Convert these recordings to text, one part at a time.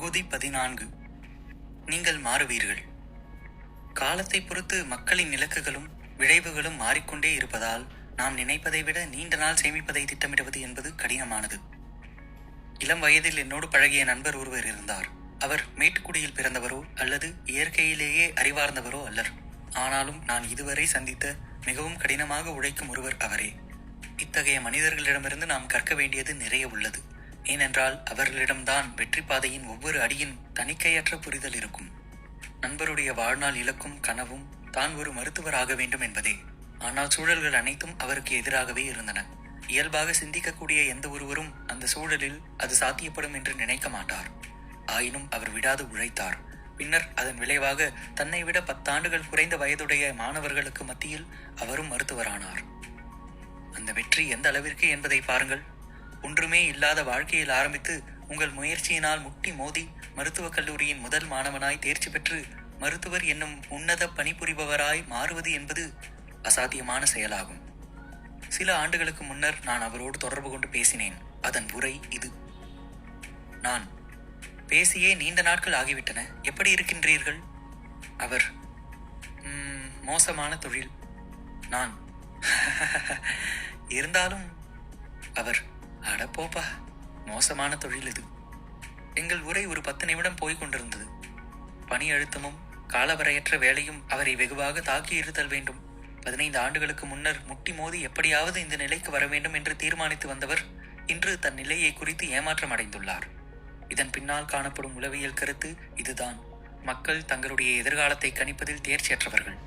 பகுதி பதினான்கு. நீங்கள் மாறுவீர்கள். காலத்தை பொறுத்து மக்களின் இலக்குகளும் விளைவுகளும் மாறிக்கொண்டே இருப்பதால் நாம் நினைப்பதை விட நீண்ட நாள் சேமிப்பதை திட்டமிடுவது என்பது கடினமானது. இளம் வயதில் என்னோடு பழகிய நண்பர் ஒருவர் இருந்தார். அவர் மேட்டுக்குடியில் பிறந்தவரோ அல்லது இயற்கையிலேயே அறிவார்ந்தவரோ அல்லர். ஆனாலும் நான் இதுவரை சந்தித்த மிகவும் கடினமாக உழைக்கும் ஒருவர் அவரே. இத்தகைய மனிதர்களிடமிருந்து நாம் கற்க வேண்டியது நிறைய உள்ளது. ஏனென்றால் அவர்களிடம்தான் வெற்றி பாதையின் ஒவ்வொரு அடியின் தணிக்கையற்ற புரிதல் இருக்கும். நண்பருடைய வாழ்நாள் இலக்கும் கனவும் தான் ஒரு மருத்துவராக வேண்டும் என்பதே. ஆனால் சூழல்கள் அனைத்தும் அவருக்கு எதிராகவே இருந்தன. இயல்பாக சிந்திக்கக்கூடிய எந்த ஒருவரும் அந்த சூழலில் அது சாத்தியப்படும் என்று நினைக்க மாட்டார். ஆயினும் அவர் விடாது உழைத்தார். பின்னர் அதன் விளைவாக தன்னை விட பத்தாண்டுகள் குறைந்த வயதுடைய மாணவர்களுக்கு மத்தியில் அவரும் மருத்துவரானார். அந்த வெற்றி எந்த அளவிற்கு என்பதை பாருங்கள். ஒன்றுமே இல்லாத வாழ்க்கையில் ஆரம்பித்து உங்கள் முயற்சியினால் முட்டி மோதி மருத்துவக் கல்லூரியின் முதல் மாணவனாய் தேர்ச்சி பெற்று மருத்துவர் என்னும் உன்னத பணிபுரிபவராய் மாறுவது என்பது அசாத்தியமான செயலாகும். சில ஆண்டுகளுக்கு முன்னர் நான் அவரோடு தொடர்பு கொண்டு பேசினேன். அதன் உரை இது. நான் பேசியே நீண்ட நாட்கள் ஆகிவிட்டன. எப்படி இருக்கின்றீர்கள்? அவர் மோசமான தொழில். நான் இருந்தாலும் அவர் அட போப்பா மோசமான தொழில் இது. எங்கள் உரை ஒரு பத்து நிமிடம் போய்க் கொண்டிருந்தது. பணி அழுத்தமும் காலவரையற்ற வேலையும் அவரை வெகுவாக தாக்கி இருத்தல் வேண்டும். பதினைந்து ஆண்டுகளுக்கு முன்னர் முட்டி மோதி எப்படியாவது இந்த நிலைக்கு வர வேண்டும் என்று தீர்மானித்து வந்தவர் இன்று தன் நிலையை குறித்து ஏமாற்றம் அடைந்துள்ளார். இதன் பின்னால் காணப்படும் உளவியல் கருத்து இதுதான். மக்கள் தங்களுடைய எதிர்காலத்தை கணிப்பதில் தேர்ச்சியற்றவர்கள்.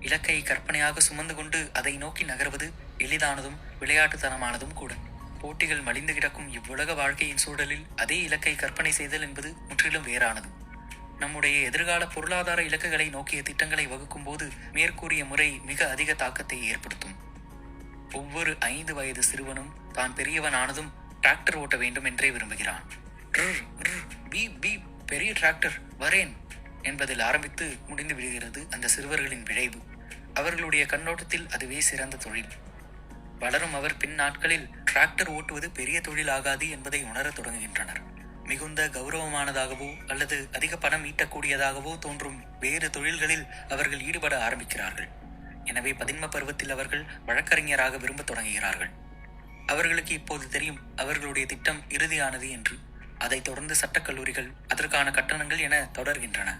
இலக்கை கற்பனையாக சுமந்து கொண்டு அதை நோக்கி நகர்வது எளிதானதும் விளையாட்டுத்தனமானதும் கூட. போட்டிகள் மலிந்து கிடக்கும் இவ்வுலக வாழ்க்கையின் சூழலில் அதே இலக்கை கற்பனை செய்தல் என்பது முற்றிலும் வேறானது. நம்முடைய எதிர்கால பொருளாதார இலக்குகளை நோக்கிய திட்டங்களை வகுக்கும் போது மேற்கூறிய முறை மிக அதிக தாக்கத்தை ஏற்படுத்தும். ஒவ்வொரு ஐந்து வயது சிறுவனும் தான் பெரியவனானதும் டிராக்டர் ஓட்ட வேண்டும் என்றே விரும்புகிறான். பி பி பெரிய டிராக்டர் வரேன் என்பதில் ஆரம்பித்து முடிந்து விடுகிறது அந்த சிறுவர்களின் விளைவு அவர்களுடைய கண்ணோட்டத்தில் அதுவே சிறந்த தொழில். வளரும் அவர் பின் நாட்களில் டிராக்டர் ஓட்டுவது பெரிய தொழிலாகாது என்பதை உணரத் தொடங்குகின்றனர். மிகுந்த கௌரவமானதாகவோ அல்லது அதிக பணம் ஈட்டக்கூடியதாகவோ தோன்றும் வேறு தொழில்களில் அவர்கள் ஈடுபட ஆரம்பிக்கிறார்கள். எனவே பதின்ம பருவத்தில் அவர்கள் வழக்கறிஞராக விரும்பத் தொடங்குகிறார்கள். அவர்களுக்கு இப்போது தெரியும் அவர்களுடைய திட்டம் இறுதியானது என்று. அதைத் தொடர்ந்து சட்டக் கல்லூரிகள் அதற்கான கட்டணங்கள் என தொடர்கின்றன.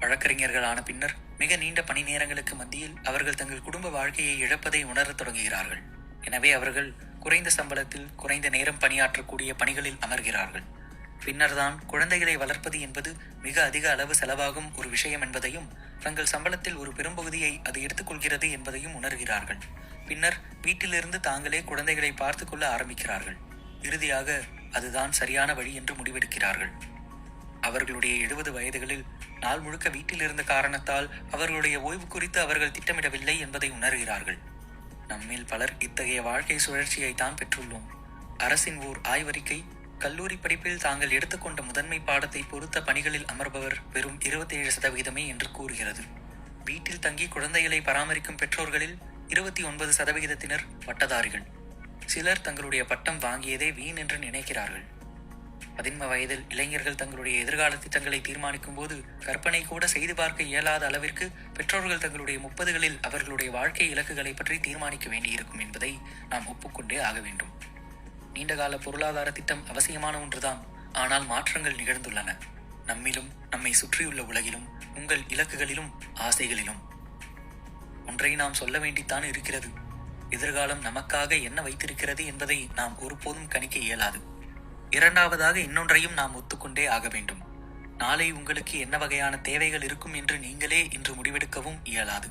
வழக்கறிஞர்களான பின்னர் மிக நீண்ட பணி நேரங்களுக்கு மத்தியில் அவர்கள் தங்கள் குடும்ப வாழ்க்கையை இழப்பதை உணரத் தொடங்குகிறார்கள். எனவே அவர்கள் குறைந்த சம்பளத்தில் குறைந்த நேரம் பணியாற்றக்கூடிய பணிகளில் அமர்கிறார்கள். பின்னர்தான் குழந்தைகளை வளர்ப்பது என்பது மிக அதிக அளவு செலவாகும் ஒரு விஷயம் என்பதையும் தங்கள் சம்பளத்தில் ஒரு பெரும்பகுதியை அது எடுத்துக்கொள்கிறது என்பதையும் உணர்கிறார்கள். பின்னர் வீட்டிலிருந்து தாங்களே குழந்தைகளை பார்த்து கொள்ள ஆரம்பிக்கிறார்கள். இறுதியாக அதுதான் சரியான வழி என்று முடிவெடுக்கிறார்கள். அவர்களுடைய எழுபது வயதுகளில் நாள் முழுக்க வீட்டில் இருந்த காரணத்தால் அவர்களுடைய ஓய்வு குறித்து அவர்கள் திட்டமிடவில்லை என்பதை உணர்கிறார்கள். நம்மில் பலர் இத்தகைய வாழ்க்கை சுழற்சியை தான் பெற்றுள்ளோம். அரசின் ஓர் ஆய்வறிக்கை கல்லூரி படிப்பில் தாங்கள் எடுத்துக்கொண்ட முதன்மை பாடத்தை பொறுத்த பணிகளில் அமர்பவர் வெறும் 27% சதவிகிதமே என்று கூறுகிறது. வீட்டில் தங்கி குழந்தைகளை பராமரிக்கும் பெற்றோர்களில் இருபத்தி ஒன்பது சதவிகிதத்தினர் பட்டதாரிகள். சிலர் தங்களுடைய பட்டம் வாங்கியதே வீண் என்று நினைக்கிறார்கள். பதின்ம வயதில் இளைஞர்கள் தங்களுடைய எதிர்கால திட்டங்களை தீர்மானிக்கும் போது கற்பனை கூட செய்து பார்க்க இயலாத அளவிற்கு பெற்றோர்கள் தங்களுடைய முப்பதுகளில் அவர்களுடைய வாழ்க்கை இலக்குகளை பற்றி தீர்மானிக்க வேண்டியிருக்கும் என்பதை நாம் ஒப்புக்கொண்டே ஆக வேண்டும். நீண்டகால பொருளாதார திட்டம் அவசியமான ஒன்றுதான். ஆனால் மாற்றங்கள் நிகழ்ந்துள்ளன. நம்மிலும் நம்மை சுற்றியுள்ள உலகிலும் உங்கள் இலக்குகளிலும் ஆசைகளிலும். ஒன்றை நாம் சொல்ல வேண்டித்தான் இருக்கிறது. எதிர்காலம் நமக்காக என்ன வைத்திருக்கிறது என்பதை நாம் ஒருபோதும் கணிக்க இயலாது. இரண்டாவதாக இன்னொன்றையும் நாம் ஒத்துக்கொண்டே ஆக வேண்டும். நாளை உங்களுக்கு என்ன வகையான தேவைகள் இருக்கும் என்று நீங்களே இன்று முடிவெடுக்கவும் இயலாது.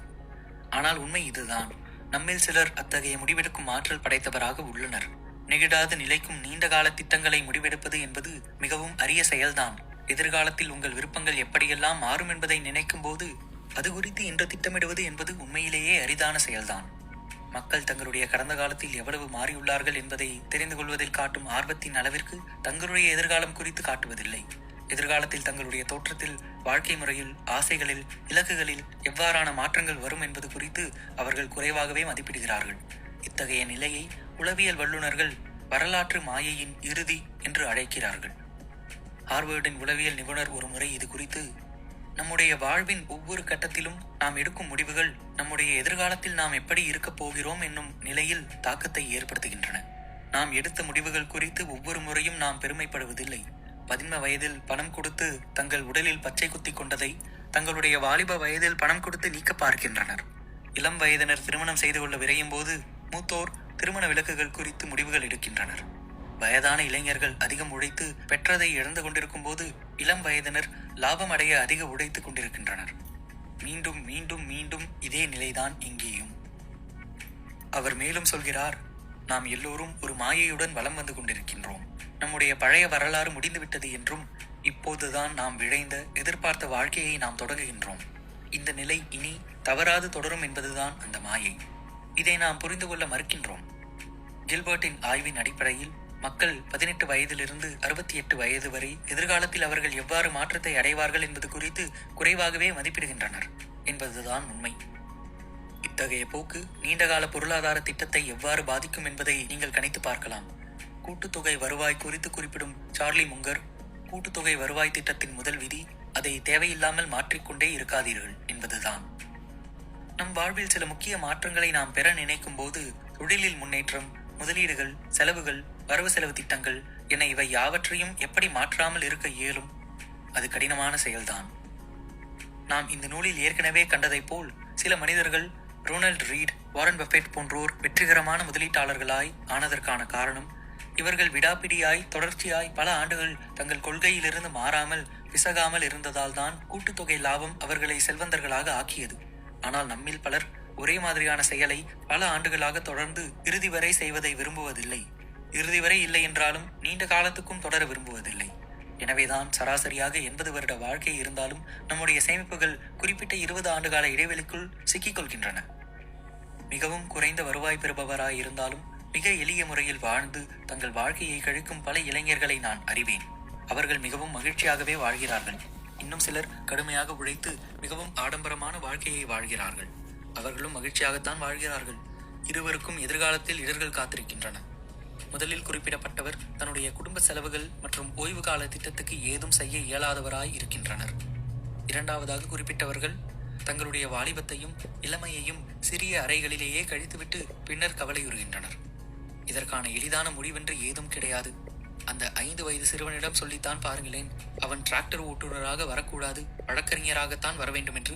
ஆனால் உண்மை இதுதான். நம்மில் சிலர் அத்தகைய முடிவெடுக்கும் ஆற்றல் படைத்தவராக உள்ளனர். நெகிடாது நிலைக்கும் நீண்ட கால திட்டங்களை முடிவெடுப்பது என்பது மிகவும் அரிய செயல்தான். எதிர்காலத்தில் உங்கள் விருப்பங்கள் எப்படியெல்லாம் மாறும் என்பதை நினைக்கும் போது அது குறித்து இன்று திட்டமிடுவது என்பது உண்மையிலேயே அரிதான செயல்தான். மக்கள் தங்களுடைய கடந்த காலத்தில் எவ்வளவு மாறியுள்ளார்கள் என்பதை தெரிந்து கொள்வதில் காட்டும் ஆர்வத்தின் அளவிற்கு தங்களுடைய எதிர்காலம் குறித்து காட்டுவதில்லை. எதிர்காலத்தில் தங்களுடைய தோற்றத்தில் வாழ்க்கை முறையில் ஆசைகளில் இலக்குகளில் எவ்வாறான மாற்றங்கள் வரும் என்பது குறித்து அவர்கள் குறைவாகவே மதிப்பிடுகிறார்கள். இத்தகைய நிலையை உளவியல் வல்லுநர்கள் வரலாற்று மாயையின் இறுதி என்று அழைக்கிறார்கள். ஹார்வர்டின் உளவியல் நிபுணர் ஒரு முறை இது குறித்து நம்முடைய வாழ்வின் ஒவ்வொரு கட்டத்திலும் நாம் எடுக்கும் முடிவுகள் நம்முடைய எதிர்காலத்தில் நாம் எப்படி இருக்கப் போகிறோம் என்னும் நிலையில் தாக்கத்தை ஏற்படுத்துகின்றன. நாம் எடுத்த முடிவுகள் குறித்து ஒவ்வொரு முறையும் நாம் பெருமைப்படுவதில்லை. பதின்ம வயதில் பணம் கொடுத்து தங்கள் உடலில் பச்சை குத்தி கொண்டதை தங்களுடைய வாலிப வயதில் பணம் கொடுத்து நீக்க பார்க்கின்றனர். இளம் வயதினர் திருமணம் செய்து கொள்ள விரையும் போது மூத்தோர் திருமண விலக்குகள் குறித்து முடிவுகள் எடுக்கின்றனர். வயதான இளைஞர்கள் அதிகம் உழைத்து பெற்றதை இழந்து கொண்டிருக்கும் போது இளம் வயதினர் லாபம் அடைய அதிக உழைத்துக் கொண்டிருக்கின்றனர். மீண்டும் மீண்டும் மீண்டும் இதே நிலைதான் இங்கேயும். அவர் மேலும் சொல்கிறார் நாம் எல்லோரும் ஒரு மாயையுடன் வலம் வந்து கொண்டிருக்கின்றோம். நம்முடைய பழைய வரலாறு முடிந்துவிட்டது என்றும் இப்போதுதான் நாம் விழைந்த எதிர்பார்த்த வாழ்க்கையை நாம் தொடங்குகின்றோம். இந்த நிலை இனி தவறாது தொடரும் என்பதுதான் அந்த மாயை. இதை நாம் புரிந்து கொள்ள மறுக்கின்றோம். கில்பர்ட்டின் ஆய்வின் அடிப்படையில் மக்கள் பதினெட்டு வயதிலிருந்து அறுபத்தி எட்டு வயது வரை எதிர்காலத்தில் அவர்கள் எவ்வாறு மாற்றத்தை அடைவார்கள் என்பது குறித்து குறைவாகவே மதிப்பிடுகின்றனர் என்பதுதான் உண்மை. இத்தகைய போக்கு நீண்டகால பொருளாதார திட்டத்தை எவ்வாறு பாதிக்கும் என்பதை நீங்கள் கணித்து பார்க்கலாம். கூட்டுத்தொகை வருவாய் குறித்து குறிப்பிடும் சார்லி முங்கர் கூட்டுத்தொகை வருவாய் திட்டத்தின் முதல் விதி அதை தேவையில்லாமல் மாற்றிக்கொண்டே இருக்காதீர்கள் என்பதுதான். நம் வாழ்வில் சில முக்கிய மாற்றங்களை நாம் பெற நினைக்கும் போது தொழிலில் முன்னேற்றம் முதலீடுகள் செலவுகள் வரவு செலவு திட்டங்கள் என இவை யாவற்றையும் எப்படி மாற்றாமல் இருக்க இயலும்? அது கடினமான செயல்தான். நாம் இந்த நூலில் ஏற்கனவே கண்டதைப் போல் சில மனிதர்கள் ரொனால்ட் ரீட் வாரன் பஃபெட் போன்றோர் வெற்றிகரமான முதலீட்டாளர்களாய் ஆனதற்கான காரணம் இவர்கள் விடாப்பிடியாய் தொடர்ச்சியாய் பல ஆண்டுகள் தங்கள் கொள்கையிலிருந்து மாறாமல் பிசகாமல் இருந்ததால் தான் கூட்டுத்தொகை லாபம் அவர்களை செல்வந்தர்களாக ஆக்கியது. ஆனால் நம்மில் பலர் ஒரே மாதிரியான செயலை பல ஆண்டுகளாக தொடர்ந்து இறுதி வரை செய்வதை விரும்புவதில்லை. இறுதி வரை இல்லை என்றாலும் நீண்ட காலத்துக்கும் தொடர விரும்புவதில்லை. எனவேதான் சராசரியாக எண்பது வருட வாழ்க்கை இருந்தாலும் நம்முடைய சேமிப்புகள் குறிப்பிட்ட இருபது ஆண்டுகால இடைவெளிக்குள் சிக்கிக் கொள்கின்றன மிகவும் குறைந்த வருவாய் பெறுபவராய் இருந்தாலும் மிக எளிய முறையில் வாழ்ந்து தங்கள் வாழ்க்கையை கழிக்கும் பல இளைஞர்களை நான் அறிவேன். அவர்கள் மிகவும் மகிழ்ச்சியாகவே வாழ்கிறார்கள். இன்னும் சிலர் கடுமையாக உழைத்து மிகவும் ஆடம்பரமான வாழ்க்கையை வாழ்கிறார்கள். அவர்களும் மகிழ்ச்சியாகத்தான் வாழ்கிறார்கள். இருவருக்கும் எதிர்காலத்தில் இடர்கள் காத்திருக்கின்றன. முதலில் குறிப்பிடப்பட்டவர் தன்னுடைய குடும்ப செலவுகள் மற்றும் ஓய்வு கால திட்டத்துக்கு ஏதும் செய்ய இயலாதவராய் இருக்கின்றனர். இரண்டாவதாக குறிப்பிட்டவர்கள் தங்களுடைய வாலிபத்தையும் இளமையையும் சிறிய அறைகளிலேயே கழித்துவிட்டு பின்னர் கவலையுறுகின்றனர். இதற்கான எளிதான முடிவென்று ஏதும் கிடையாது. அந்த ஐந்து வயது சிறுவனிடம் சொல்லித்தான் பாருங்களேன் அவன் டிராக்டர் ஓட்டுநராக வரக்கூடாது வழக்கறிஞராகத்தான் வர வேண்டும் என்று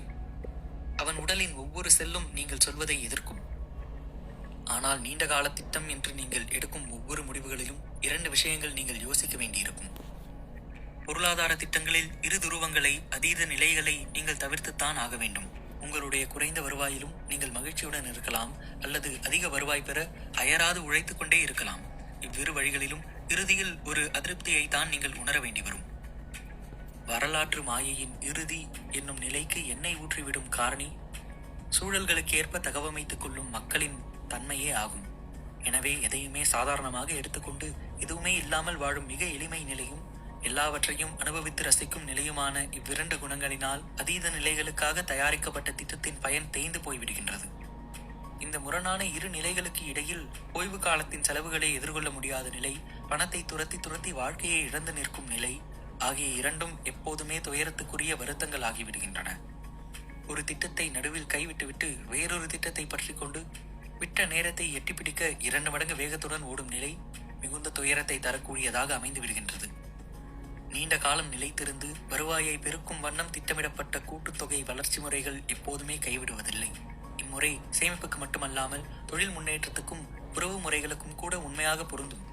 அவன் உடலின் ஒவ்வொரு செல்லும் நீங்கள் சொல்வதை எதிர்க்கும். ஆனால் நீண்ட கால திட்டம் என்று நீங்கள் எடுக்கும் ஒவ்வொரு முடிவுகளிலும் இரண்டு விஷயங்கள் நீங்கள் யோசிக்க வேண்டியிருக்கும். பொருளாதார திட்டங்களில் இரு துருவங்களை அதீத நிலைகளை நீங்கள் தவிர்த்துத்தான் ஆக வேண்டும். உங்களுடைய குறைந்த வருவாயிலும் நீங்கள் மகிழ்ச்சியுடன் இருக்கலாம் அல்லது அதிக வருவாய் பெற அயராது உழைத்துக்கொண்டே இருக்கலாம். இவ்விரு வழிகளிலும் இறுதியில் ஒரு அதிருப்தியை தான் நீங்கள் உணர வேண்டி வரும். வரலாற்று மாயையின் இறுதி என்னும் நிலைக்கு எண்ணெய் ஊற்றிவிடும் காரணி சூழல்களுக்கேற்ப தகவமைத்துக் கொள்ளும் மக்களின் தன்மையே ஆகும். எனவே எதையுமே சாதாரணமாக எடுத்துக்கொண்டு எதுவுமே இல்லாமல் வாழும் மிக எளிமை நிலையும் எல்லாவற்றையும் அனுபவித்து ரசிக்கும் நிலையுமான இவ்விரண்டு குணங்களினால் அதீத நிலைகளுக்காக தயாரிக்கப்பட்ட திட்டத்தின் பயன் தேய்ந்து போய்விடுகின்றது. இந்த முரணான இரு நிலைகளுக்கு இடையில் ஓய்வு காலத்தின் செலவுகளை எதிர்கொள்ள முடியாத நிலை பணத்தை துரத்தி துரத்தி வாழ்க்கையை இழந்து நிற்கும் நிலை ஆகிய இரண்டும் எப்போதுமே துயரத்துக்குரிய வருத்தங்கள் ஆகிவிடுகின்றன ஒரு திட்டத்தை நடுவில் கைவிட்டுவிட்டு வேறொரு திட்டத்தை பற்றி கொண்டு விட்ட நேரத்தை எட்டிப்பிடிக்க இரண்டு மடங்கு வேகத்துடன் ஓடும் நிலை மிகுந்த துயரத்தை தரக்கூடியதாக அமைந்து விடுகின்றது. நீண்ட காலம் நிலைத்திருந்து வருவாயை பெருக்கும் வண்ணம் திட்டமிடப்பட்ட கூட்டுத்தொகை வளர்ச்சி முறைகள் எப்போதுமே கைவிடுவதில்லை. இம்முறை சேமிப்புக்கு மட்டுமல்லாமல் தொழில் முன்னேற்றத்துக்கும் உறவு முறைகளுக்கும் கூட உண்மையாக பொருந்தும்.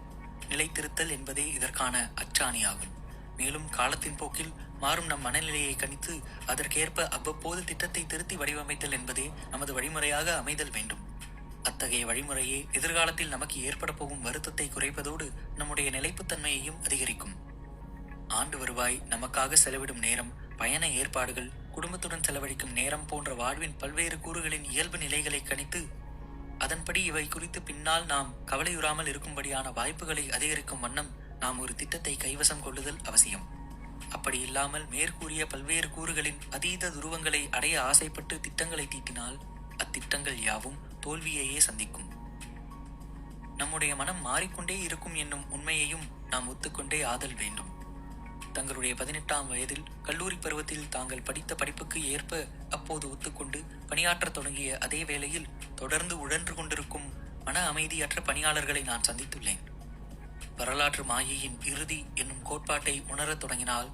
நிலைத்திருத்தல் என்பதே இதற்கான அச்சாணியாகும். மேலும் காலத்தின் போக்கில் மாறும் நம் மனநிலையை கணித்து அதற்கேற்ப அவ்வப்போது திட்டத்தை திருத்தி வடிவமைத்தல் என்பதே நமது வழிமுறையாக அமைதல் வேண்டும். அத்தகைய வழிமுறையே எதிர்காலத்தில் நமக்கு ஏற்பட போகும் வருத்தத்தை குறைப்பதோடு நம்முடைய நிலைப்புத்தன்மையையும் அதிகரிக்கும். ஆண்டு வருவாய் நமக்காக செலவிடும் நேரம் பயண ஏற்பாடுகள் குடும்பத்துடன் செலவழிக்கும் நேரம் போன்ற வாழ்வின் பல்வேறு கூறுகளின் இயல்பு நிலைகளை கணித்து அதன்படி இவை குறித்து பின்னால் நாம் கவலையுறாமல் இருக்கும்படியான வாய்ப்புகளை அதிகரிக்கும் வண்ணம் நாம் ஒரு திட்டத்தை கைவசம் கொள்ளுதல் அவசியம். அப்படி இல்லாமல் மேற்கூறிய பல்வேறு கூறுகளின் அதீத துருவங்களை அடைய ஆசைப்பட்டு திட்டங்களை தீட்டினால் அத்திட்டங்கள் யாவும் தோல்வியையே சந்திக்கும். நம்முடைய மனம் மாறிக்கொண்டே இருக்கும் என்னும் உண்மையையும் நாம் ஒத்துக்கொண்டே ஆதல் வேண்டும். தங்களுடைய பதினெட்டாம் வயதில் கல்லூரி பருவத்தில் தாங்கள் படித்த படிப்புக்கு ஏற்ப அப்போது ஒத்துக்கொண்டு பணியாற்றத் தொடங்கிய அதே வேளையில் தொடர்ந்து உழன்று கொண்டிருக்கும் மன அமைதியற்ற பணியாளர்களை நான் சந்தித்துள்ளேன். வரலாற்று மாயையின் இறுதி என்னும் கோட்பாட்டை உணரத் தொடங்கினால்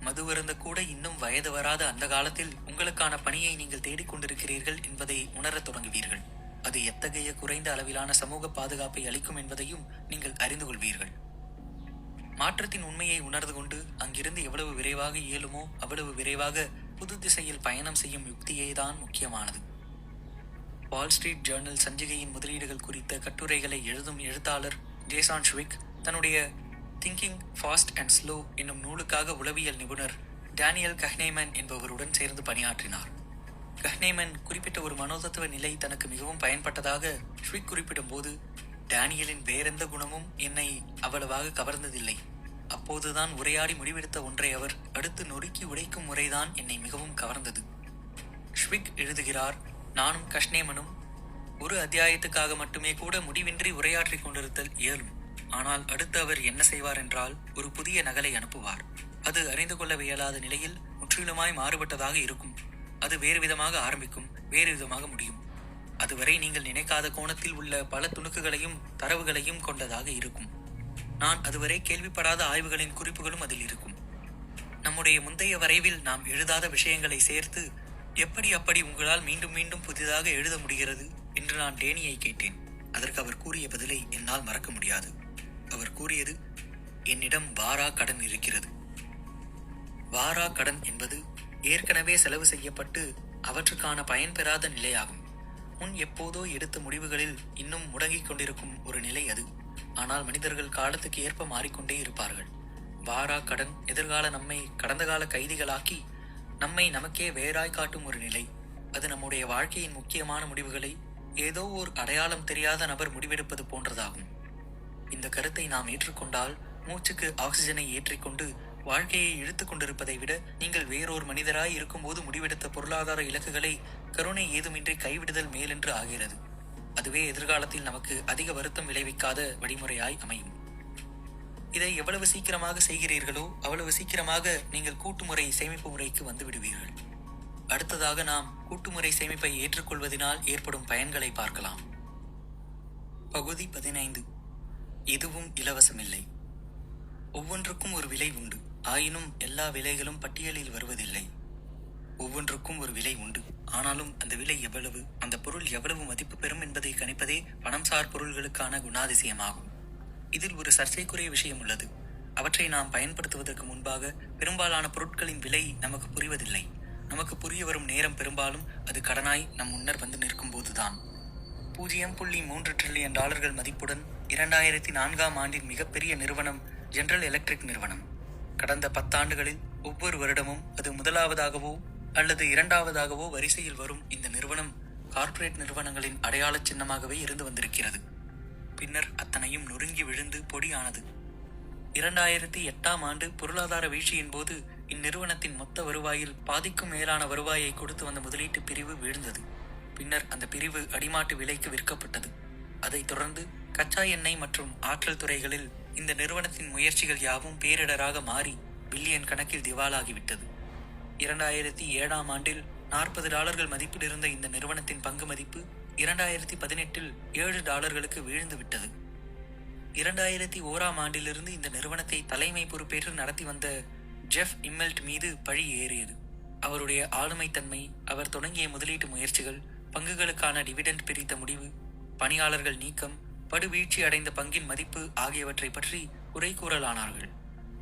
மதுவருந்த கூட இன்னும் வயது வராத அந்த காலத்தில் உங்களுக்கான பணியை நீங்கள் தேடிக்கொண்டிருக்கிறீர்கள் என்பதை உணரத் தொடங்குவீர்கள். அது எத்தகைய குறைந்த அளவிலான சமூக பாதுகாப்பை அளிக்கும் என்பதையும் நீங்கள் அறிந்து கொள்வீர்கள். மாற்றத்தின் உண்மையை உணர்ந்து கொண்டு அங்கிருந்து எவ்வளவு விரைவாக இயலுமோ அவ்வளவு விரைவாக புது திசையில் பயணம் செய்யும் யுக்தியே தான் முக்கியமானது. வால் ஸ்ட்ரீட் ஜேர்னல் சஞ்சிகையின் முதலீடுகள் குறித்த கட்டுரைகளை எழுதும் எழுத்தாளர் ஜேசான் ஷ்விக் தன்னுடைய திங்கிங் ஃபாஸ்ட் அண்ட் ஸ்லோ என்னும் நூலுக்காக உளவியல் நிபுணர் டேனியல் கஹ்னேமன் என்பவருடன் சேர்ந்து பணியாற்றினார். கஹ்னேமன் குறிப்பிட்ட ஒரு மனோதத்துவ நிலை தனக்கு மிகவும் பயன்பட்டதாக ஷ்விக் குறிப்பிடும்போது டேனியலின் வேறெந்த குணமும் என்னை அவ்வளவாக கவர்ந்ததில்லை. அப்போதுதான் உரையாடி முடிவெடுத்த ஒன்றை அவர் அடுத்து நொறுக்கி உடைக்கும் முறைதான் என்னை மிகவும் கவர்ந்தது ஷ்விக் எழுதுகிறார் நானும் கஷ்னேமனும் ஒரு அத்தியாயத்துக்காக மட்டுமே கூட முடிவின்றி உரையாற்றிக் கொண்டிருத்தல் இயலும். ஆனால் அடுத்து அவர் என்ன செய்வார் என்றால் ஒரு புதிய நகலை அனுப்புவார். அது அறிந்து கொள்ள இயலாத நிலையில் முற்றிலுமாய் மாறுபட்டதாக இருக்கும். அது வேறு விதமாக ஆரம்பிக்கும் வேறு விதமாக முடியும். அதுவரை நீங்கள் நினைக்காத கோணத்தில் உள்ள பல துணுக்குகளையும் தரவுகளையும் கொண்டதாக இருக்கும். நான் அதுவரை கேள்விப்படாத ஆய்வுகளின் குறிப்புகளும் அதில் இருக்கும். நம்முடைய முந்தைய வரைவில் நாம் எழுதாத விஷயங்களை சேர்த்து எப்படி அப்படி உங்களால் மீண்டும் மீண்டும் புதிதாக எழுத முடிகிறது என்று நான் டேனியை கேட்டேன். அதற்கு அவர் கூறிய பதிலை என்னால் மறக்க முடியாது. அவர் கூறியது என்னிடம் வாரா கடன் இருக்கிறது. வாரா கடன் என்பது ஏற்கனவே செலவு செய்யப்பட்டு அவற்றுக்கான பயன் பெறாத நிலையாகும். முன் எப்போதோ எடுத்த முடிவுகளில் இன்னும் முடங்கிக் கொண்டிருக்கும் ஒரு நிலை அது. ஆனால் மனிதர்கள் காலத்துக்கு ஏற்ப மாறிக்கொண்டே இருப்பார்கள். வாரா கடன் எதிர்கால நம்மை கடந்த கால கைதிகளாக்கி நம்மை நமக்கே வேறாய் காட்டும் ஒரு நிலை. அது நம்முடைய வாழ்க்கையின் முக்கியமான முடிவுகளை ஏதோ ஒரு அடையாளம் தெரியாத நபர் முடிவெடுப்பது போன்றதாகும். இந்த கருத்தை நாம் ஏற்றுக்கொண்டால் மூச்சுக்கு ஆக்சிஜனை ஏற்றிக்கொண்டு வாழ்க்கையை இழுத்து கொண்டிருப்பதை விட நீங்கள் வேறொரு மனிதராய் இருக்கும்போது முடிவெடுத்த பொருளாதார இலக்குகளை கருணை ஏதுமின்றி கைவிடுதல் மேலென்று ஆகிறது. அதுவே எதிர்காலத்தில் நமக்கு அதிக வருத்தம் விளைவிக்காத வழிமுறையாய் அமையும். இதை எவ்வளவு சீக்கிரமாக செய்கிறீர்களோ அவ்வளவு சீக்கிரமாக நீங்கள் கூட்டுமுறை சேமிப்பு முறைக்கு வந்து விடுவீர்கள். அடுத்ததாக நாம் கூட்டுமுறை சேமிப்பை ஏற்றுக்கொள்வதனால் ஏற்படும் பயன்களை பார்க்கலாம். பகுதி பதினைந்து. இதுவும் இலவசமில்லை. ஒவ்வொன்றுக்கும் ஒரு விலை உண்டு. ஆயினும் எல்லா விலைகளும் பட்டியலில் வருவதில்லை. ஒவ்வொன்றுக்கும் ஒரு விலை உண்டு. ஆனாலும் அந்த விலை எவ்வளவு அந்த பொருள் எவ்வளவு மதிப்பு பெறும் என்பதை கணிப்பதே பணம் சார் பொருள்களுக்கான குணாதிசயமாகும். இதில் ஒரு சர்ச்சைக்குரிய விஷயம் உள்ளது. அவற்றை நாம் பயன்படுத்துவதற்கு முன்பாக பெரும்பாலான பொருட்களின் விலை நமக்கு புரிவதில்லை. நமக்கு புரிய வரும் நேரம் பெரும்பாலும் அது கடனாய் நம் முன்னர் வந்து நிற்கும் போதுதான். பூஜ்ஜியம் புள்ளி மூன்று ட்ரில்லியன் டாலர்கள் மதிப்புடன் இரண்டாயிரத்தி நான்காம் ஆண்டின் மிகப்பெரிய நிறுவனம் ஜெனரல் எலக்ட்ரிக் நிறுவனம். கடந்த பத்தாண்டுகளில் ஒவ்வொரு வருடமும் அது முதலாவதாகவோ அல்லது இரண்டாவதாகவோ வரிசையில் வரும் இந்த நிறுவனம் கார்ப்பரேட் நிறுவனங்களின் அடையாள சின்னமாகவே இருந்து வந்திருக்கிறது. பின்னர் அத்தனையும் நொறுங்கி விழுந்து பொடியானது. இரண்டாயிரத்தி எட்டாம் ஆண்டு பொருளாதார வீழ்ச்சியின் போது இந்நிறுவனத்தின் மொத்த வருவாயில் பாதிக்கும் மேலான வருவாயை கொடுத்து வந்த முதலீட்டு பிரிவு வீழ்ந்தது. பின்னர் அந்த பிரிவு அடிமாட்டு விலைக்கு விற்கப்பட்டது. அதைத் தொடர்ந்து கச்சா எண்ணெய் மற்றும் ஆற்றல் துறைகளில் இந்த நிறுவனத்தின் முயற்சிகள் யாவும் பேரிடராக மாறி பில்லியன் கணக்கில் திவாலாகிவிட்டது. இரண்டாயிரத்தி ஏழாம் ஆண்டில் நாற்பது டாலர்கள் மதிப்பில் இருந்த இந்த நிறுவனத்தின் பங்கு மதிப்பு இரண்டாயிரத்தி பதினெட்டில் ஏழு டாலர்களுக்கு வீழ்ந்து விட்டது. இரண்டாயிரத்தி ஓராம் ஆண்டிலிருந்து இந்த நிறுவனத்தை தலைமை பொறுப்பேற்று நடத்தி வந்த ஜெஃப் இம்மெல்ட் மீது பழி ஏறியது. அவருடைய ஆளுமைத்தன்மை அவர் தொடங்கிய முதலீட்டு முயற்சிகள் பங்குகளுக்கான டிவிடெண்ட் பிரித்த முடிவு பணியாளர்கள் நீக்கம் படுவீழ்ச்சி அடைந்த பங்கின் மதிப்பு ஆகியவற்றை பற்றி குறை கூறலானார்கள்.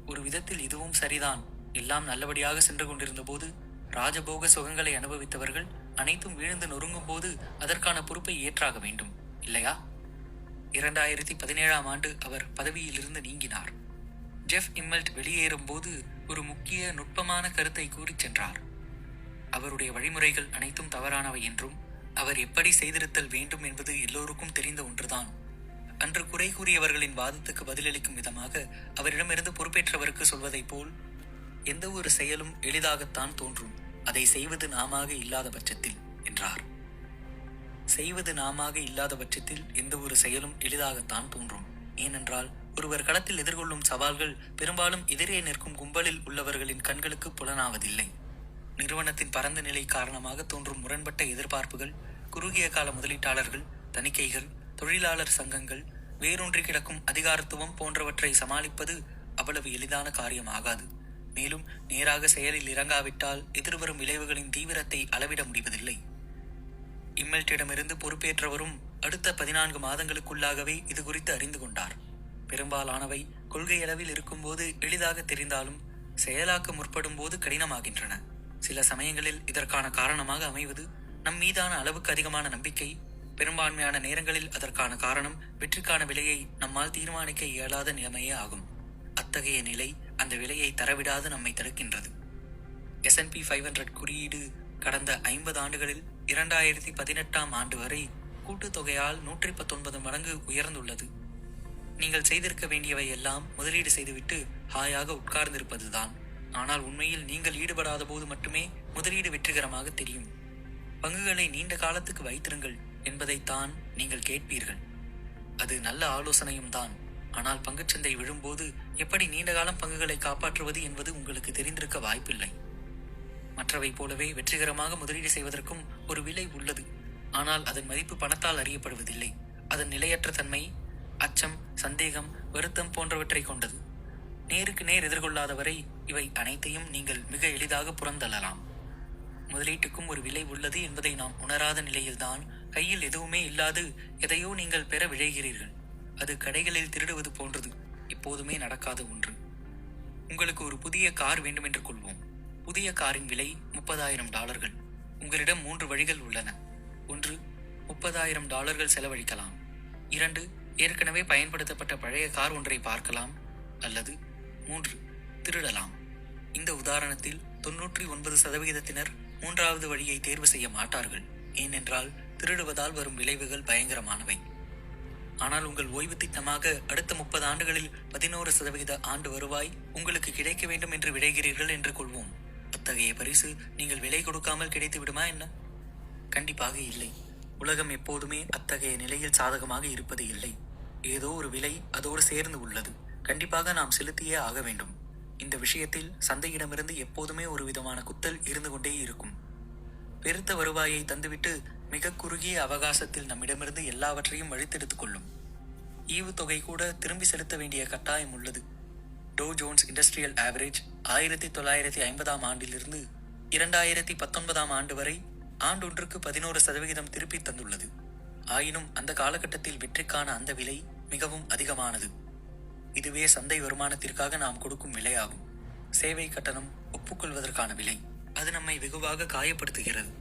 ஒரு விதத்தில் இதுவும் சரிதான். எல்லாம் நல்லபடியாக சென்று கொண்டிருந்த போது ராஜபோக சுகங்களை அனுபவித்தவர்கள் அனைத்தும் வீழ்ந்து நொறுங்கும் போது அதற்கான பொறுப்பை ஏற்றாக வேண்டும் இல்லையா? இரண்டாயிரத்தி பதினேழாம் ஆண்டு அவர் பதவியிலிருந்து நீங்கினார். ஜெஃப் இம்மெல்ட் வெளியேறும் போது ஒரு முக்கிய நுட்பமான கருத்தை கூறிச் சென்றார். அவருடைய வழிமுறைகள் அனைத்தும் தவறானவை என்றும் அவர் எப்படி செய்திருத்தல் வேண்டும் என்பது எல்லோருக்கும் தெரிந்த ஒன்றுதான். அன்று குறை கூறியவர்களின் வாதத்துக்கு பதிலளிக்கும் விதமாக அவரிடமிருந்து பொறுப்பேற்றவருக்கு சொல்வதைப் போல் எந்த ஒரு செயலும் எளிதாகத்தான் தோன்றும். அதை செய்வது நாமாக இல்லாத பட்சத்தில் என்றார். செய்வது நாமாக இல்லாத பட்சத்தில் எந்த ஒரு செயலும் எளிதாகத்தான் தோன்றும். ஏனென்றால் ஒருவர் களத்தில் எதிர்கொள்ளும் சவால்கள் பெரும்பாலும் எதிரே நிற்கும் கும்பலில் உள்ளவர்களின் கண்களுக்கு புலனாவதில்லை. நிறுவனத்தின் பரந்த நிலை காரணமாக தோன்றும் முரண்பட்ட எதிர்பார்ப்புகள் குறுகிய கால முதலீட்டாளர்கள் தணிக்கைகள் தொழிலாளர் சங்கங்கள் வேரூன்றி கிடக்கும் அதிகாரத்துவம் போன்றவற்றை சமாளிப்பது அவ்வளவு எளிதான காரியம் ஆகாது மேலும் நேராக செயலில் இறங்காவிட்டால் எதிர்வரும் விளைவுகளின் தீவிரத்தை அளவிட முடிவதில்லை. இம்மெல்ட்டிடமிருந்து பொறுப்பேற்றவரும் அடுத்த பதினான்கு மாதங்களுக்குள்ளாகவே இது குறித்து அறிந்து கொண்டார். பெரும்பாலானவை கொள்கையளவில் இருக்கும்போது எளிதாக தெரிந்தாலும் செயலாக்க முற்படும் போது கடினமாகின்றன. சில சமயங்களில் இதற்கான காரணமாக அமைவது நம் மீதான அளவுக்கு அதிகமான நம்பிக்கை பெரும்பான்மையான நேரங்களில் அதற்கான காரணம் வெற்றிக்கான விலையை நம்மால் தீர்மானிக்க இயலாத நிலைமையே ஆகும். அத்தகைய நிலை அந்த விலையை தரவிடாது நம்மை தடுக்கின்றது. எஸ்என்பி ஃபைவ் ஹண்ட்ரட் குறியீடு கடந்த ஐம்பது ஆண்டுகளில் இரண்டாயிரத்தி பதினெட்டாம் ஆண்டு வரை கூட்டுத்தொகையால் நூற்றி பத்தொன்பது மடங்கு உயர்ந்துள்ளது. நீங்கள் செய்திருக்க வேண்டியவை எல்லாம் முதலீடு செய்துவிட்டு ஹாயாக உட்கார்ந்திருப்பதுதான். ஆனால் உண்மையில் நீங்கள் ஈடுபடாத போது மட்டுமே முதலீடு வெற்றிகரமாக தெரியும். பங்குகளை நீண்ட காலத்துக்கு வைத்திருங்கள். என்பதைத்தான் நீங்கள் கேட்பீர்கள். அது நல்ல ஆலோசனையும் தான். ஆனால் பங்குச்சந்தை விழும்போது எப்படி நீண்டகாலம் பங்குகளை காப்பாற்றுவது என்பது உங்களுக்கு தெரிந்திருக்க வாய்ப்பில்லை. மற்றவை போலவே வெற்றிகரமாக முதலீடு செய்வதற்கும் ஒரு விலை உள்ளது. ஆனால் அதன் மதிப்பு பணத்தால் அறியப்படுவதில்லை. அதன் நிலையற்ற தன்மை அச்சம் சந்தேகம் வருத்தம் போன்றவற்றை கொண்டது. நேருக்கு நேர் எதிர்கொள்ளாதவரை இவை அனைத்தையும் நீங்கள் மிக எளிதாக புறந்தள்ளலாம். முதலீட்டுக்கும் ஒரு விலை உள்ளது என்பதை நாம் உணராத நிலையில்தான் கையில் எதுவுமே இல்லாது எதையோ நீங்கள் பெற விழைகிறீர்கள். அது கடைகளில் திருடுவது போன்றது. எப்போதுமே நடக்காத ஒன்று. உங்களுக்கு ஒரு புதிய கார் வேண்டும் என்று கொள்வோம். புதிய காரின் விலை முப்பதாயிரம் டாலர்கள். உங்களிடம் மூன்று வழிகள் உள்ளன. ஒன்று முப்பதாயிரம் டாலர்கள் செலவழிக்கலாம். இரண்டு ஏற்கனவே பயன்படுத்தப்பட்ட பழைய கார் ஒன்றை பார்க்கலாம். அல்லது மூன்று திருடலாம். இந்த உதாரணத்தில் தொன்னூற்றி ஒன்பது சதவிகிதத்தினர் மூன்றாவது வழியை தேர்வு செய்ய மாட்டார்கள். ஏனென்றால் திருடுவதால் வரும் விளைவுகள் பயங்கரமானவை. ஆனால் உங்கள் ஓய்வு திட்டமாக அடுத்த முப்பது ஆண்டுகளில் பதினோரு சதவிகித ஆண்டு வருவாய் உங்களுக்கு கிடைக்க வேண்டும் என்று விளைகிறீர்கள் என்று கொள்வோம். அத்தகைய பரிசு நீங்கள் விலை கொடுக்காமல் கிடைத்து விடுமா என்ன? கண்டிப்பாக இல்லை. உலகம் எப்போதுமே அத்தகைய நிலையில் சாதகமாக இருப்பது இல்லை. ஏதோ ஒரு விலை அதோடு சேர்ந்து உள்ளது. கண்டிப்பாக நாம் செலுத்தியே ஆக வேண்டும். இந்த விஷயத்தில் சந்தையிடமிருந்து எப்போதுமே ஒரு விதமான குத்தல் இருந்து கொண்டே இருக்கும். பெருத்த வருவாயை தந்துவிட்டு மிக குறுகிய அவகாசத்தில் நம்மிடமிருந்து எல்லாவற்றையும் வழித்தெடுத்துக் கொள்ளும். ஈவுத்தொகை கூட திரும்பி செலுத்த வேண்டிய கட்டாயம் உள்ளது. டோ ஜோன்ஸ் இண்டஸ்ட்ரியல் ஆவரேஜ் ஆயிரத்தி தொள்ளாயிரத்தி ஐம்பதாம் ஆண்டிலிருந்து இரண்டாயிரத்தி பத்தொன்பதாம் ஆண்டு வரை ஆண்டொன்றுக்கு பதினோரு சதவிகிதம் திருப்பி தந்துள்ளது. ஆயினும் அந்த காலகட்டத்தில் வெற்றிக்கான அந்த விலை மிகவும் அதிகமானது. இதுவே சந்தை வருமானத்திற்காக நாம் கொடுக்கும் விலையாகும். சேவை கட்டணம் ஒப்புக்கொள்வதற்கான விலை. அது நம்மை வெகுவாக காயப்படுத்துகிறது.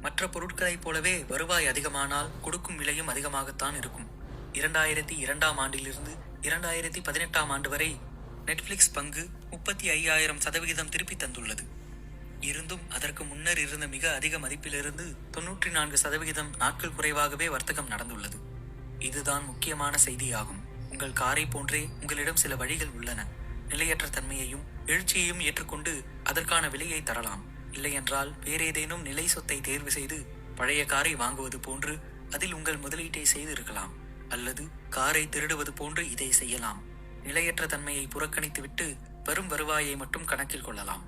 மற்ற பொருட்களைப் போலவே வருவாய் அதிகமானால் கொடுக்கும் விலையும் அதிகமாகத்தான் இருக்கும். இரண்டாயிரத்தி இரண்டாம் ஆண்டிலிருந்து இரண்டாயிரத்தி பதினெட்டாம் ஆண்டு வரை நெட்ஃபிளிக்ஸ் பங்கு முப்பத்தி ஐயாயிரம் சதவிகிதம் திருப்பி தந்துள்ளது. இருந்தும் அதற்கு முன்னர் இருந்த மிக அதிக மதிப்பிலிருந்து தொன்னூற்றி நான்கு சதவிகிதம் நாட்கள் குறைவாகவே வர்த்தகம் நடந்துள்ளது. இதுதான் முக்கியமான செய்தியாகும். உங்கள் காரை போன்றே உங்களிடம் சில வழிகள் உள்ளன. நிலையற்ற தன்மையையும் எழுச்சியையும் ஏற்றுக்கொண்டு அதற்கான விலையை தரலாம். இல்லையென்றால் வேறேதேனும் நிலை சொத்தை தேர்வு செய்து பழைய காரை வாங்குவது போன்று அதில் உங்கள் முதலீட்டை செய்திருக்கலாம் அல்லது காரை திருடுவது போன்று இதை செய்யலாம். நிலையற்ற தன்மையை புறக்கணித்துவிட்டு வரும் வருவாயை மட்டும் கணக்கில் கொள்ளலாம்.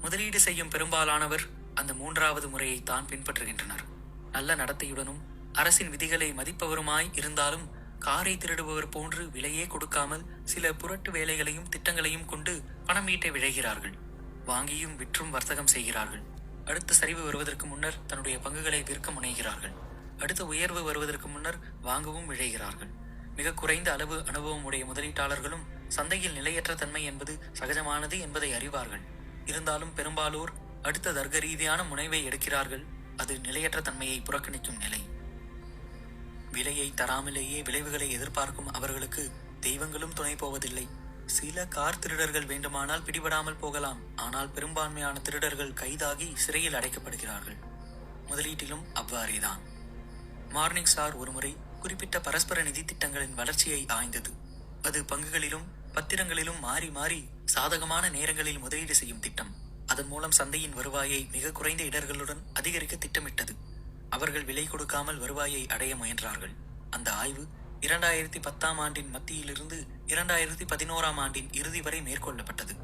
முதலீடு செய்யும் பெரும்பாலானவர் அந்த மூன்றாவது முறையைத்தான் பின்பற்றுகின்றனர். நல்ல நடத்தையுடனும் அரசின் விதிகளை மதிப்பவருமாய் இருந்தாலும் காரை திருடுபவர் போன்று விலையே கொடுக்காமல் சில புரட்டு வேலைகளையும் திட்டங்களையும் கொண்டு பணம் ஈட்ட விழைகிறார்கள். வாங்கியும் விற்றும் வர்த்தகம் செய்கிறார்கள். அடுத்த சரிவு வருவதற்கு முன்னர் தன்னுடைய பங்குகளை விற்க முனைகிறார்கள். அடுத்த உயர்வு வருவதற்கு முன்னர் வாங்கவும் விழைகிறார்கள். மிக குறைந்த அளவு அனுபவம் உடைய முதலீட்டாளர்களும் சந்தையில் நிலையற்ற தன்மை என்பது சகஜமானது என்பதை அறிவார்கள். இருந்தாலும் பெரும்பாலோர் அடுத்த தர்க்க ரீதியான முனைவை எடுக்கிறார்கள். அது நிலையற்ற தன்மையை புறக்கணிக்கும் நிலை. விலையை தராமலேயே விளைவுகளை எதிர்பார்க்கும் அவர்களுக்கு தெய்வங்களும் துணை போவதில்லை. சில கார் திருடர்கள் வேண்டுமானால் பிடிபடாமல் போகலாம். ஆனால் பெரும்பான்மையான திருடர்கள் கைதாகி சிறையில் அடைக்கப்படுகிறார்கள். முதலீட்டிலும் அவ்வாறேதான். மார்னிங் ஸ்டார் ஒருமுறை குறிப்பிட்ட பரஸ்பர நிதி திட்டங்களின் வளர்ச்சியை ஆய்ந்தது. அது பங்குகளிலும் பத்திரங்களிலும் மாறி மாறி சாதகமான நேரங்களில் முதலீடு செய்யும் திட்டம். அதன் மூலம் சந்தையின் வருவாயை மிக குறைந்த இடர்களுடன் அதிகரிக்க திட்டமிட்டது. அவர்கள் விலை கொடுக்காமல் வருவாயை அடைய முயன்றார்கள். அந்த ஆய்வு இரண்டாயிரத்தி பத்தாம் ஆண்டின் மத்தியிலிருந்து இரண்டாயிரத்தி பதினோராம் ஆண்டின் இறுதி வரை மேற்கொள்ளப்பட்டது.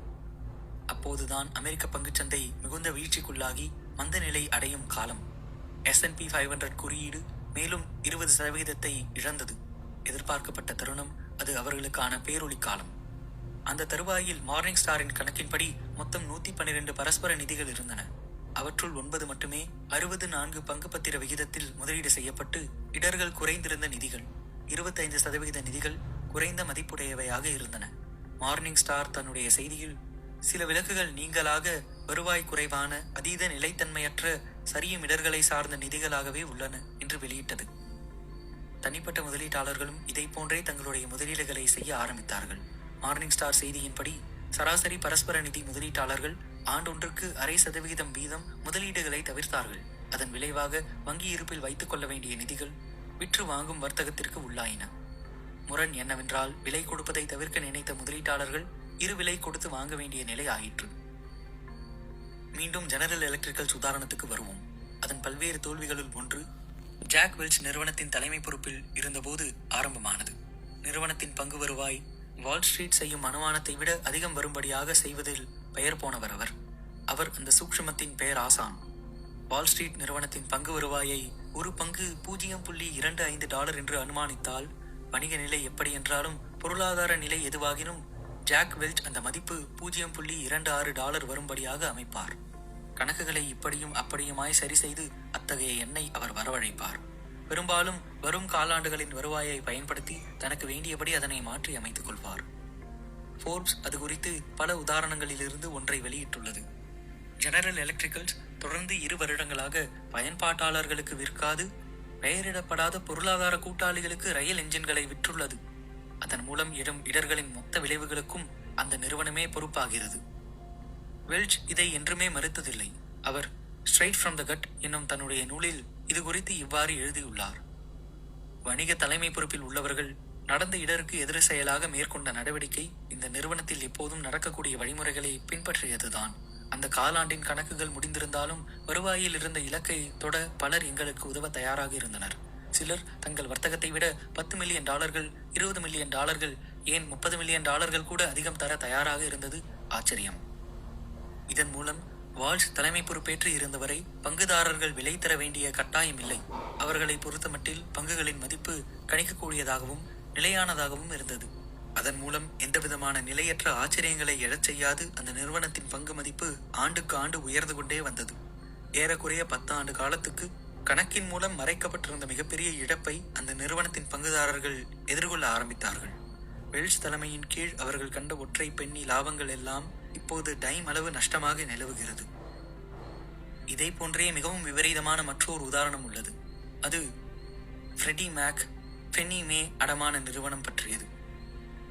அப்போதுதான் அமெரிக்க பங்குச்சந்தை மிகுந்த வீழ்ச்சிக்குள்ளாகி மந்த நிலை அடையும் காலம். எஸ்என்பி ஃபைவ் ஹண்ட்ரட் குறியீடு மேலும் இருபது சதவிகிதத்தை இழந்தது. எதிர்பார்க்கப்பட்ட தருணம் அது அவர்களுக்கான பேரொளி காலம். அந்த தருவாயில் மார்னிங் ஸ்டாரின் கணக்கின்படி மொத்தம் நூத்தி பன்னிரண்டு பரஸ்பர நிதிகள் இருந்தன. அவற்றுள் ஒன்பது மட்டுமே அறுபது நான்கு பங்கு பத்திர விகிதத்தில் முதலீடு செய்யப்பட்டு இடர்கள் குறைந்திருந்த நிதிகள். இருபத்தைந்து சதவிகித நிதிகள் குறைந்த மதிப்புடையவையாக இருந்தன. மார்னிங் ஸ்டார் தன்னுடைய செய்தியில் சில விலக்குகள் நீங்களாக வருவாய் குறைவான அதீத நிலைத்தன்மையற்ற சரியும் இடர்களை சார்ந்த நிதிகளாகவே உள்ளன என்று வெளியிட்டது. தனிப்பட்ட முதலீட்டாளர்களும் இதை போன்றே தங்களுடைய முதலீடுகளை செய்ய ஆரம்பித்தார்கள். மார்னிங் ஸ்டார் செய்தியின்படி சராசரி பரஸ்பர நிதி முதலீட்டாளர்கள் ஆண்டொன்றுக்கு அரை சதவிகிதம் வீதம் முதலீடுகளை தவிர்த்தார்கள். அதன் விளைவாக வங்கி இருப்பில் வைத்துக் கொள்ள வேண்டிய நிதிகள் விற்று வாங்கும் வர்த்தகத்திற்கு உள்ளாயின. முரண் என்னவென்றால் விலை கொடுப்பதை தவிர்க்க நினைத்த முதலீட்டாளர்கள் இரு விலை கொடுத்து வாங்க வேண்டிய நிலை ஆயிற்று. மீண்டும் ஜெனரல் எலக்ட்ரிக்கல் சுதாரணத்துக்கு வருவோம். அதன் பல்வேறு தோல்விகளுள் ஒன்று ஜாக் வெல்ச் நிறுவனத்தின் தலைமை பொறுப்பில் இருந்தபோது ஆரம்பமானது. நிறுவனத்தின் பங்கு வருவாய் வால் ஸ்ட்ரீட் செய்யும் அனுமானத்தை விட அதிகம் வரும்படியாக செய்வதில் பெயர் போனவர் அவர். அவர் அந்த சூக்ஷ்மத்தின் பெயர் ஆசான் வால் ஸ்ட்ரீட் நிறுவனத்தின் பங்கு வருவாயை ஒரு பங்கு பூஜ்ஜியம் புள்ளி இரண்டு ஐந்து டாலர் என்று அனுமானித்தால் வணிக நிலை எப்படி என்றாலும் பொருளாதார நிலை எதுவாகினும் ஜாக் வெல்ச் அந்த மதிப்பு பூஜ்ஜியம் புள்ளி இரண்டு ஆறு டாலர் வரும்படியாக அமைப்பார். கணக்குகளை இப்படியும் அப்படியுமாய் சரி செய்து அத்தகைய எண்ணை அவர் வரவழைப்பார். பெரும்பாலும் வரும் காலாண்டுகளின் வருவாயை பயன்படுத்தி தனக்கு வேண்டியபடி அதனை மாற்றி அமைத்துக் கொள்வார். ஃபோர்ப்ஸ் அது குறித்து பல உதாரணங்களிலிருந்து ஒன்றை வெளியிட்டுள்ளது. ஜெனரல் எலக்ட்ரிக்கல்ஸ் தொடர்ந்து இரு வருடங்களாக பயன்பாட்டாளர்களுக்கு விற்காது பெயரிடப்படாத பொருளாதார கூட்டாளிகளுக்கு ரயில் என்ஜின்களை விற்றுள்ளது. அதன் மூலம் எழும் இடர்களின் மொத்த விளைவுகளுக்கும் அந்த நிறுவனமே பொறுப்பாகிறது. வெல்ச் இதை என்றுமே மறுத்ததில்லை. அவர் ஸ்ட்ரைட் ஃப்ரம் த கட் என்னும் தன்னுடைய நூலில் இது குறித்து இவ்வாறு எழுதியுள்ளார். வணிக தலைமை பொறுப்பில் உள்ளவர்கள் நடந்த இடருக்கு எதிர் செயலாக மேற்கொண்ட நடவடிக்கை இந்த நிறுவனத்தில் எப்போதும் நடக்கக்கூடிய வழிமுறைகளை பின்பற்றியதுதான். அந்த காலாண்டின் கணக்குகள் முடிந்திருந்தாலும் வருவாயில் இருந்த இலக்கை தொட பலர் எங்களுக்கு உதவ தயாராக இருந்தனர். சிலர் தங்கள் வர்த்தகத்தை விட பத்து மில்லியன் டாலர்கள் இருபது மில்லியன் டாலர்கள் ஏன் முப்பது மில்லியன் டாலர்கள் கூட அதிகம் தர தயாராக இருந்தது ஆச்சரியம். இதன் மூலம் வால்ஸ் தலைமை பொறுப்பேற்று இருந்தவரை பங்குதாரர்கள் விலை தர வேண்டிய கட்டாயம் இல்லை. அவர்களை பொறுத்தமட்டில் பங்குகளின் மதிப்பு கணிக்கக்கூடியதாகவும் நிலையானதாகவும் இருந்தது. அதன் மூலம் எந்தவிதமான நிலையற்ற ஆச்சரியங்களை எழச் செய்யாது. அந்த நிறுவனத்தின் பங்கு மதிப்பு ஆண்டுக்கு ஆண்டு உயர்ந்து கொண்டே வந்தது. ஏறக்குறைய பத்து ஆண்டு காலத்துக்கு கணக்கின் மூலம் மறைக்கப்பட்டிருந்த மிகப்பெரிய இழப்பை அந்த நிறுவனத்தின் பங்குதாரர்கள் எதிர்கொள்ள ஆரம்பித்தார்கள். வெல்ச் தலைமையின் கீழ் அவர்கள் கண்ட ஒற்றை பெண்ணி லாபங்கள் எல்லாம் இப்போது டைம் அளவு நஷ்டமாக நிலவுகிறது. இதை போன்றே மிகவும் விபரீதமான மற்றொரு உதாரணம் உள்ளது. அது ஃப்ரெடி மேக் ஃபென்னி மே அடமான நிறுவனம் பற்றியது.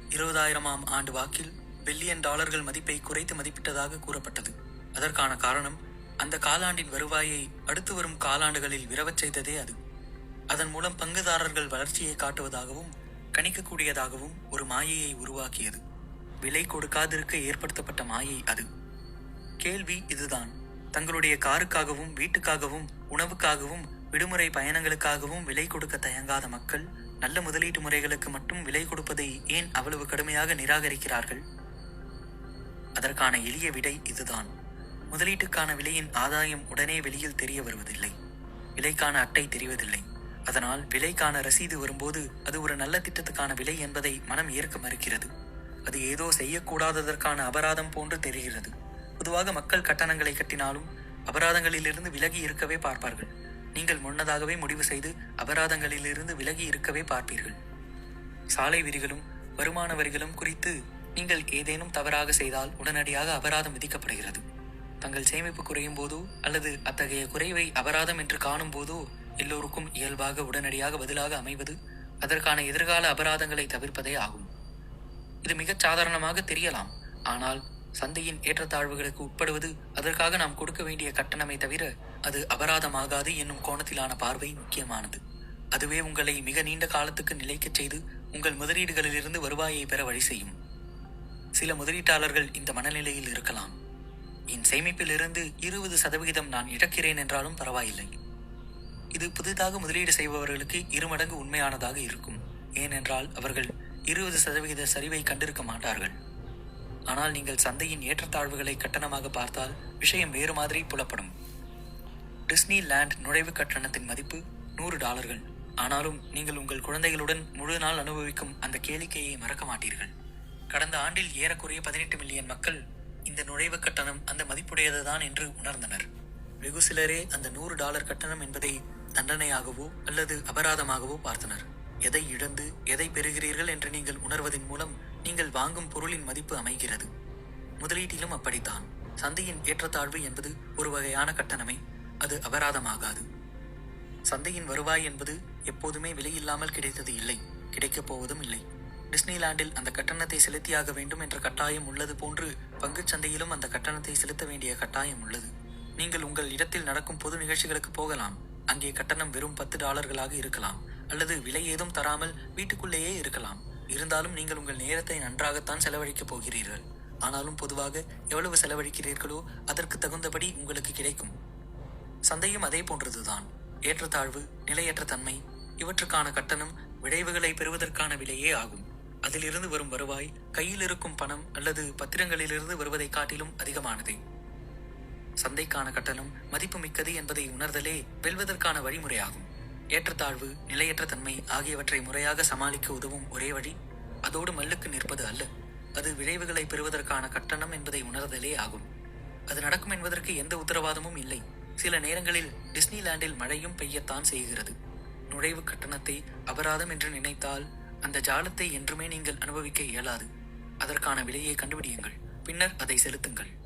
இருபதாயிரமாம் ஆண்டு வாக்கில் பில்லியன் டாலர்கள் மதிப்பை குறைத்து மதிப்பிட்டதாக கூறப்பட்டது. அதற்கான காரணம் அந்த காலாண்டின் வருவாயை அடுத்து வரும் காலாண்டுகளில் விரவச் செய்ததே அது. அதன் மூலம் பங்குதாரர்கள் வளர்ச்சியை காட்டுவதாகவும் கணிக்கக்கூடியதாகவும் ஒரு மாயையை உருவாக்கியது. விலை கொடுக்காதிருக்க ஏற்படுத்தப்பட்ட மாயை அது. கேள்வி இதுதான். தங்களுடைய காருக்காகவும் வீட்டுக்காகவும் உணவுக்காகவும் விடுமுறை பயணங்களுக்காகவும் விலை கொடுக்க தயங்காத மக்கள் நல்ல முதலீட்டு முறைகளுக்கு மட்டும் விலை கொடுப்பதை ஏன் அவ்வளவு கடுமையாக நிராகரிக்கிறார்கள்? அதற்கான எளிய விடை இதுதான். முதலீட்டுக்கான விலையின் ஆதாயம் உடனே வெளியில் தெரிய வருவதில்லை. விலைக்கான அட்டை தெரிவதில்லை. அதனால் விலைக்கான ரசீது வரும்போது அது ஒரு நல்ல திட்டத்துக்கான விலை என்பதை மனம் ஏற்க மறுக்கிறது. அது ஏதோ செய்யக்கூடாததற்கான அபராதம் போன்று தெரிகிறது. பொதுவாக மக்கள் கட்டணங்களை கட்டினாலும் அபராதங்களிலிருந்து விலகி இருக்கவே பார்ப்பார்கள். நீங்கள் முன்னதாகவே முடிவு செய்து அபராதங்களிலிருந்து விலகி இருக்கவே பார்ப்பீர்கள். சாலை விதிகளும் வருமான வரிகளும் குறித்து நீங்கள் ஏதேனும் தவறாக செய்தால் உடனடியாக அபராதம் விதிக்கப்படுகிறது. தங்கள் சேமிப்பு குறையும் போதோ அல்லது அத்தகைய குறைவை அபராதம் என்று காணும் போதோ எல்லோருக்கும் இயல்பாக உடனடியாக பதிலாக அமைவது அதற்கான எதிர்கால அபராதங்களை தவிர்ப்பதே ஆகும். இது மிகச் சாதாரணமாக தெரியலாம் ஆனால் சந்தையின் ஏற்றத்தாழ்வுகளுக்கு உட்படுவது அதற்காக நாம் கொடுக்க வேண்டிய கட்டணமே தவிர அது அபராதமாகாது என்னும் கோணத்திலான பார்வை முக்கியமானது. அதுவே உங்களை மிக நீண்ட காலத்துக்கு நிலைக்கச் செய்து உங்கள் முதலீடுகளிலிருந்து வருவாயை பெற வழி செய்யும். சில முதலீட்டாளர்கள் இந்த மனநிலையில் இருக்கலாம். என் சேமிப்பிலிருந்து இருபது சதவிகிதம் நான் இழக்கிறேன் என்றாலும் பரவாயில்லை. இது புதிதாக முதலீடு செய்பவர்களுக்கு இருமடங்கு உண்மையானதாக இருக்கும். ஏனென்றால் அவர்கள் இருபது சதவிகித சரிவை கண்டிருக்க மாட்டார்கள். ஆனால் நீங்கள் சந்தையின் ஏற்றத்தாழ்வுகளை கட்டணமாக பார்த்தால் விஷயம் வேறு மாதிரி புலப்படும். டிஸ்னி லேண்ட் நுழைவு கட்டணத்தின் மதிப்பு நூறு டாலர்கள். ஆனாலும் நீங்கள் உங்கள் குழந்தைகளுடன் முழு நாள் அனுபவிக்கும் அந்த கேளிக்கையை மறக்க மாட்டீர்கள். கடந்த ஆண்டில் ஏறக்குறைய பதினெட்டு மில்லியன் மக்கள் இந்த நுழைவு கட்டணம் அந்த மதிப்புடையதுதான் என்று உணர்ந்தனர். வெகு சிலரே அந்த நூறு டாலர் கட்டணம் என்பதை தண்டனையாகவோ அல்லது அபராதமாகவோ பார்த்தனர். எதை இழந்து எதை பெறுகிறீர்கள் என்று நீங்கள் உணர்வதன் மூலம் நீங்கள் வாங்கும் பொருளின் மதிப்பு அமைகிறது. முதலீட்டிலும் அப்படித்தான். சந்தையின் ஏற்றத்தாழ்வு என்பது ஒரு வகையான கட்டணமே. அது அபராதமாகாது. சந்தையின் வருவாய் என்பது எப்போதுமே விலையில்லாமல் கிடைத்தது இல்லை. கிடைக்கப் போவதும் இல்லை. டிஸ்னிலாண்டில் அந்த கட்டணத்தை செலுத்தியாக வேண்டும் என்ற கட்டாயம் உள்ளது போன்று பங்குச் சந்தையிலும் அந்த கட்டணத்தை செலுத்த வேண்டிய கட்டாயம் உள்ளது. நீங்கள் உங்கள் இடத்தில் நடக்கும் பொது நிகழ்ச்சிகளுக்கு போகலாம். அங்கே கட்டணம் வெறும் பத்து டாலர்களாக இருக்கலாம். அல்லது விலை ஏதும் தராமல் வீட்டுக்குள்ளேயே இருக்கலாம். இருந்தாலும் நீங்கள் உங்கள் நேரத்தை நன்றாகத்தான் செலவழிக்கப் போகிறீர்கள். ஆனாலும் பொதுவாக எவ்வளவு செலவழிக்கிறீர்களோ அதற்கு தகுந்தபடி உங்களுக்கு கிடைக்கும். சந்தையும் அதே போன்றதுதான். ஏற்றத்தாழ்வு நிலையற்ற தன்மை இவற்றுக்கான கட்டணம் விளைவுகளை பெறுவதற்கான விலையே ஆகும். அதிலிருந்து வரும் வருவாய் கையில் இருக்கும் பணம் அல்லது பத்திரங்களிலிருந்து வருவதை காட்டிலும் அதிகமானது. சந்தைக்கான கட்டணம் மதிப்புமிக்கது என்பதை உணர்தலே வெல்வதற்கான வழிமுறையாகும். ஏற்றத்தாழ்வு நிலையற்ற தன்மை ஆகியவற்றை முறையாக சமாளிக்க உதவும் ஒரே வழி அதோடு மல்லுக்கு நிற்பது அல்ல. அது விளைவுகளை பெறுவதற்கான கட்டணம் என்பதை உணர்தலே ஆகும். அது நடக்கும் என்பதற்கு எந்த உத்தரவாதமும் இல்லை. சில நேரங்களில் டிஸ்னிலாண்டில் மழையும் பெய்யத்தான் செய்கிறது. நுழைவு கட்டணத்தை அபராதம் என்று நினைத்தால் அந்த ஜாலத்தை என்றுமே நீங்கள் அனுபவிக்க இயலாது. அதற்கான விலையை கண்டுபிடியுங்கள். பின்னர் அதை செலுத்துங்கள்.